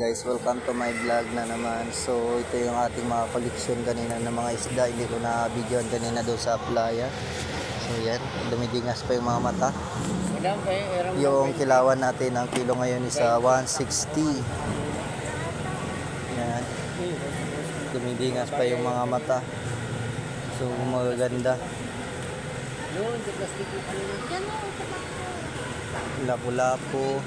Guys, welcome to my vlog na naman. So, ito yung ating mga koleksyon kanina ng mga isda. Hindi ko na videoan kanina doon sa playa. So, yan. Dumidingas pa yung mga mata. Yung kilawan natin, ang kilo ngayon is ah, 160. Yan. Dumidingas pa yung mga mata. So, magaganda. Kanina. Lapu-lapu.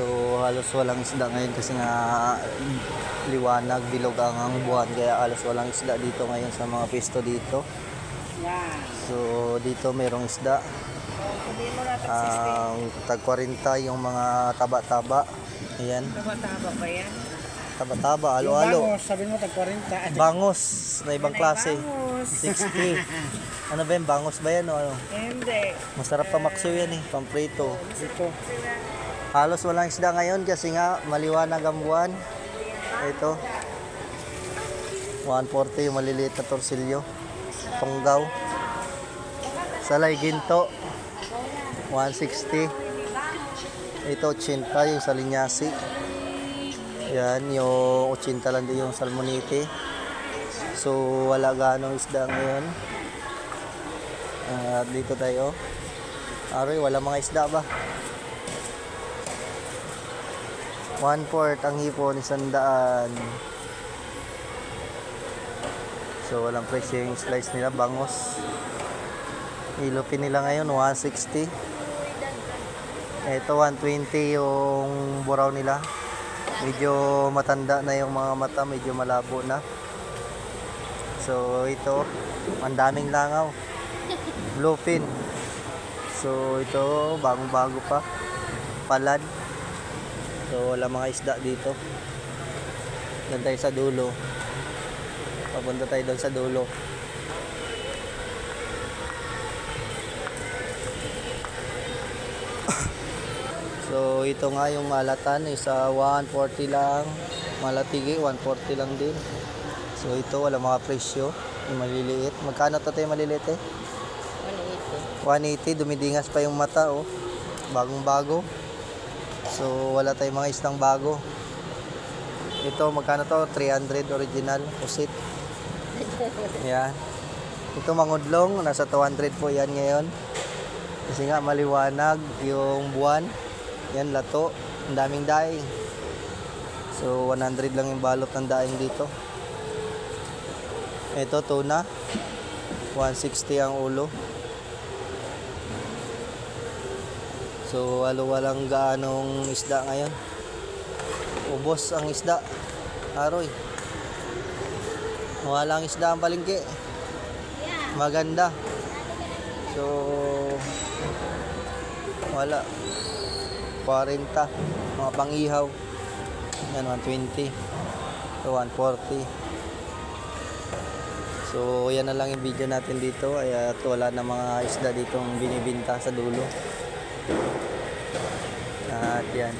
So halos walang isda ngayon kasi nga liwanag, bilog ang, ang buwan kaya halos walang isda dito ngayon sa mga pisto dito. So dito mayroong isda. Ang tag 40 yung mga taba-taba. Ayan, Taba-taba pa yan. taba-taba, alo-alo. bangos, sabi mo tag 40. Bangos na ibang klase. Bangos. 60. Ano ba yan? Bangos ba yan o ano? Hindi. Masarap pa makso yan eh, pamprito. Ito. Halos walang isda ngayon kasi nga maliwanag ang buwan. Ito. 140 yung maliliit na torsilyo. Tunggaw. Salay ginto. 160. Ito 80 yung salinyasi. Yan yung 80 lang din yung salmonite. So wala ganong isda ngayon. Ah, dito tayo. Aroy, wala mga isda ba? One fourth ang hipon, isang daan. So, walang presyo yung slice nila, bangos. Ilupin nila ngayon, 160. Ito, 120 yung buraw nila. Medyo matanda na yung mga mata, medyo malabo na. So, ito, ang daming langaw. Bluefin. So, ito, bagong-bago pa. Palad. So wala mga isda dito. Doon tayo sa dulo. Papunta tayo doon sa dulo. so ito nga yung malatan isa 140 lang. Malatigi 140 lang din. So ito wala mga presyo. Yung maliliit. Magkano to tayo maliliit eh? 180 dumidingas pa yung mata oh. Bagong bago. So wala tayong mga islang bago. Ito magkano to? 300 original usit. Yan. Ito mangudlong nasa 200 po yan ngayon. Kasi nga maliwanag yung buwan. Yan lato. Ang daming daing. So 100 lang yung balot ng daing dito. Ito tuna. 160 ang ulo. So, walo walang gaanong isda ngayon. Ubos ang isda. Aroy. Wala ang isda ang palengke. Maganda. So, wala. 40. Mga pangihaw. Yan, 120. So, 140. So, yan na lang yung video natin dito. Ay, at wala na mga isda ditong binibinta sa dulo. At yan.